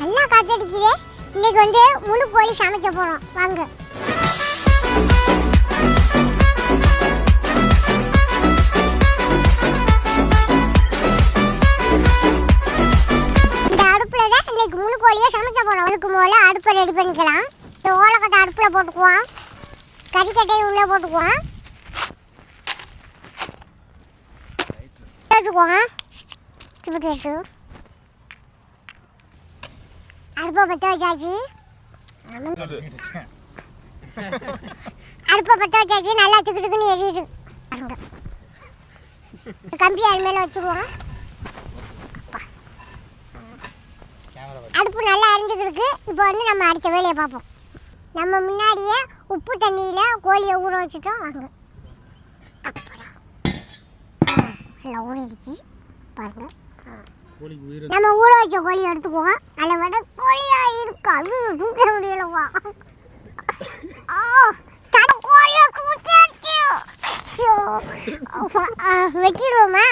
நல்லா காத்தடிக்குது. இன்னைக்கு வந்து முழு கோழி சமைக்க போகிறோம் வாங்க. இந்த அடுப்பில் தான் இன்னைக்கு முழு கோழியாக சமைக்க போகிறோம் அதுக்கு முதல்ல அடுப்பை ரெடி பண்ணிக்கலாம். இந்த ஓலக்கட்டை அடுப்பில் போட்டுக்குவோம். கறிக்கட்டையை உள்ளே போட்டுக்குவோம். வச்சுக்குவோம் இப்படி எடுத்து அடுப்பை பற்ற வச்சாச்சு. அடுப்பை பற்ற வச்சாச்சு நல்லா திக்கு திக்குன்னு எரியுது. கம்பி அது மேலே வச்சுக்குவோம் அடுப்பு நல்லா எரிஞ்சுக்கிருக்கு இப்போ வந்து நம்ம அடுத்த வேலையை பார்ப்போம். நம்ம முன்னாடியே உப்பு தண்ணியில் கோழியை ஊற வச்சுட்டோம். வாங்க. அப்புறம் நல்லா ஊறிடுச்சு. பாருங்கள் கோழிக்கு நம்ம ஊற வச்ச கோழி எடுத்துக்குவோம். அதில் விட கோழியா இருக்கு? அது தூக்க முடியலவா? வெட்டிடுவோமா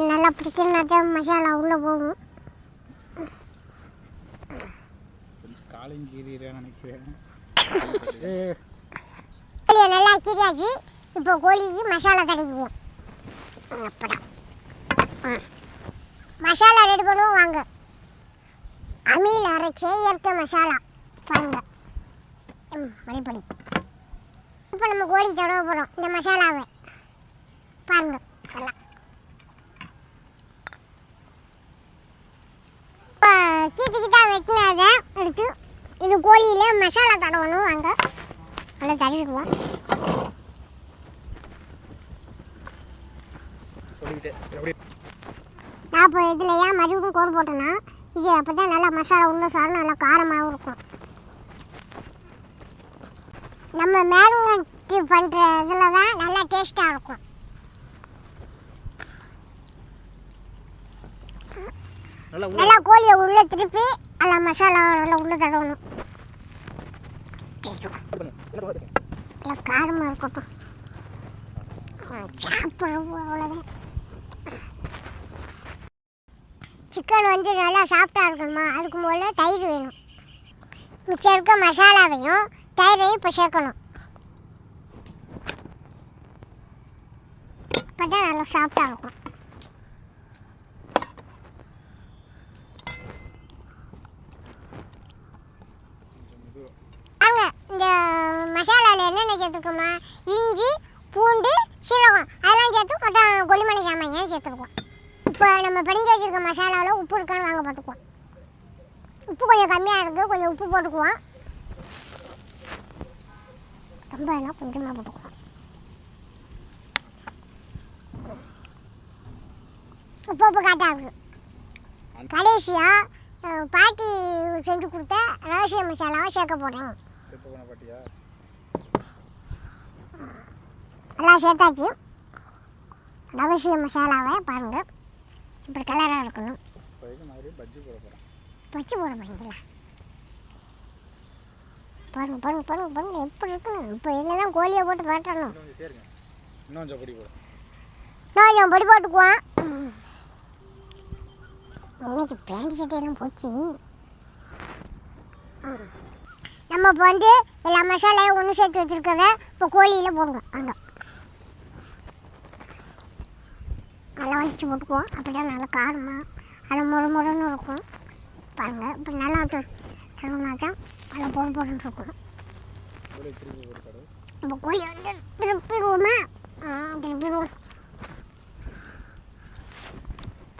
நல்லா தான் மசாலா உள்ளே போகும். நல்லா கீறியாச்சு. இப்போ கோழிக்கு மசாலா தடவிக்குவோம். அப்படா. மசாலா ரெடி பண்ணுவோம் வாங்க. அம்மியில் அரைச்சி இயற்கை மசாலா. பாருங்க. ம், இப்போ நம்ம கோழி தடவ போகிறோம் இந்த மசாலாவை. பாருங்க. எல்லாம் இப்போ கீத்து கீத்தா வெட்டினதை எடுத்து இது கோழியில் மசாலா தடவணும் வாங்க. நல்லா தடவிடுவோம் சொல்லிக்கிட்டே இப்போ இதில் ஏன் மறுபடியும் கோடு போட்டேன்னா இது அப்போ தான் நல்லா மசாலா உள்ள சாரம் நல்லா காரமாகவும் இருக்கும். நம்ம மேரினேட் பண்ணுற இதில் தான் நல்லா டேஸ்ட்டாக இருக்கும். நல்லா கோழியை உள்ளே திருப்பி நல்லா மசாலா நல்லா உள்ளே தடவணும். நல்லா காரமாக இருக்கட்டும் சாப்பிட்றப்போ அவ்வளோதான் சிக்கன் வந்து நல்லா சாஃப்டாக இருக்கணுமா? அதுக்கு முதல்ல தயிர் வேணும். மிச்சம் இருக்க மசாலாவையும் தயிரையும் இப்போ சேர்க்கணும். அப்போ தான் நல்லா சாஃப்டாக இருக்கும். அங்க இந்த மசாலாவில் என்னென்ன சேர்த்துருக்கோம்மா இஞ்சி பூண்டு சீரகம் அதெல்லாம் சேர்த்து கொத்தா கொல்லிமலை சாமான் சேர்த்துருக்கோம். இப்போ நம்ம படிஞ்சு வச்சிருக்க மசாலாவில் உப்பு இருக்கான்னு வாங்க பார்த்துக்குவோம் உப்பு கொஞ்சம் கம்மியாக இருக்குது கொஞ்சம் உப்பு போட்டுக்குவோம். ரொம்ப வேணாம் கொஞ்சமாக போட்டுக்குவோம். உப்பு உப்பு காட்டா இருக்குது கடைசியாக பாட்டி செஞ்சு கொடுத்த ரகசிய மசாலாவை சேர்க்க பாட்டியா? எல்லாம் சேர்த்தாச்சு. ரகசிய மசாலாவை பாருங்க. இப்படி கலராக இருக்கணும். பஜ்ஜி போட போறீங்களா பாருங்க பாருங்க பாருங்க பாருங்க எப்படி இருக்கணும் இப்போ தான் கோழியை போட்டு பரட்டணும் இன்னும் கொஞ்சம் பொடி. போடும் நான் கொஞ்சம் பொடி போட்டுக்குவோம் இன்னைக்கு பேண்ட் சட்டையெல்லாம் போச்சு. நம்ம இப்போ வந்து எல்லா மசாலையும் ஒன்று சேர்த்து வச்சுருக்கத இப்போ கோழியில் போடுவோம். அங்கே நல்லா வச்சு போட்டுக்குவோம் அப்படியே நல்லா காரமாக நல்லா முறு முறுன்னு இருக்கும். பாருங்கள் இப்போ நல்லா தருவனா தான் நல்லா போட போட்டுன்னு இருக்கும். திருப்பி இப்போ கோழி வந்து திருப்பிடுவோமா ஆ திருப்பிடுவோம்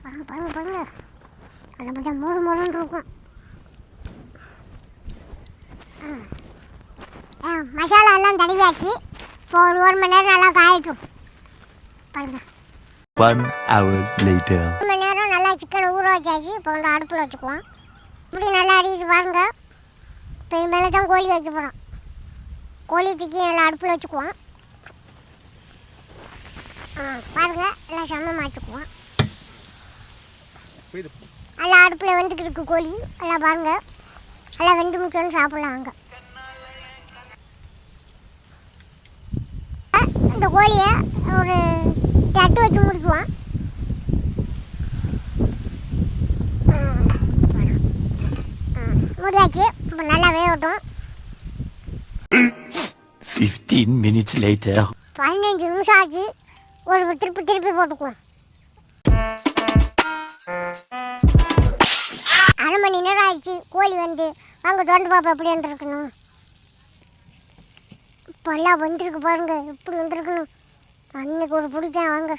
பாருங்க பாருங்க பாருங்க. நல்லபடியா மூணு மூணுன்னு இருக்கும். ஆ. ஆ மசாலா எல்லாம் தடவியாச்சு. இப்போ ஒரு ஒரு மணி நேரம் நல்லா காயிட்டும். பாருங்கள் One hour later. ஒரு மணி நேரம் நல்லா சிக்கனை ஊற வச்சாச்சு. இப்போ வந்து அடுப்பில் வச்சுக்குவோம் இப்படி நல்லா அரியுது பாருங்க. இப்போ இது மேலே தான் கோழி வைக்க போகிறோம் கோழி தூக்கி நல்லா அடுப்பில் வச்சுக்குவோம். ஆ பாருங்க. எல்லாம் சமமாக வச்சுக்குவோம். புரியுது நல்லா அடுப்பில் வந்துக்கிட்டு இருக்கு கோழி. எல்லாம் பாருங்க. எல்லாம் வெந்து முடிச்சோன்னு சாப்பிட்லாம் அங்கே இந்த கோழியை ஒரு வச்சு முடிக்குவோம் ம். மூடியாச்சு. இப்போ நல்லா வேகட்டும் 15 minutes later. பதினஞ்சு நிமிஷம் ஆச்சு. ஒரு திருப்பி திருப்பி போட்டுக்குவோம். அரை மணி நேரம் ஆயிடுச்சு. கோழி வந்து வாங்க தொண்டு பாப்பா எப்படி வந்துருக்கணும்? இப்போல்லாம் வந்துருக்கு பாருங்க. எப்படி வந்திருக்கணும்? அன்னைக்கு ஒரு பிடிக்கும் வாங்க.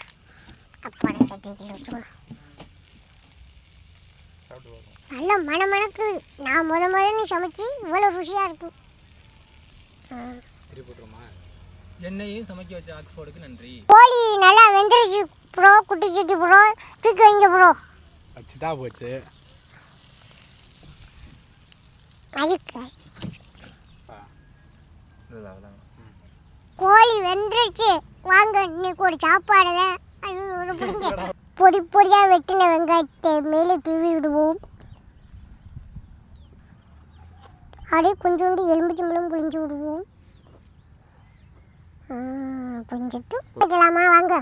அப்பாடா பார்ப்போம் நல்ல மணமணக்கு நான் முத முதல்ல சமைச்சு இவ்வளோ ருசியாக இருக்கும் ஆ. திருப்பி போட்டுருமா என்னையும் சமைக்க வச்ச ஆக்ஸ்போர்டுக்கு நன்றி. கோழி நல்லா வெந்துருச்சு ப்ரோ குட்டி சுட்டி ப்ரோ தூக்கி வைங்க ப்ரோ. வச்சுட்டா போச்சு. கோழி வெந்துருச்சு. வாங்க இன்னைக்கு ஒரு சாப்பாடு தான் அது ஒரு பிடிங்க பொடி பொடியாக வெட்டின வெங்காயத்தை மேலே தூவி விடுவோம். அப்படியே கொஞ்சோண்டு எலும்புச்சம்பளம் புளிஞ்சு விடுவோம். புளிஞ்சிட்டு வைக்கலாமா? வாங்க.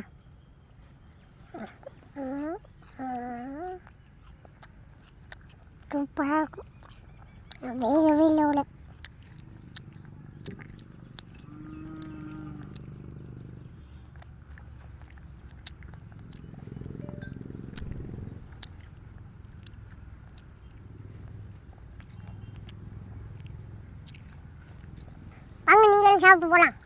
சூப்பராக இருக்கும். வேகவே இல்லை சாப்பிட்டு போகலாம்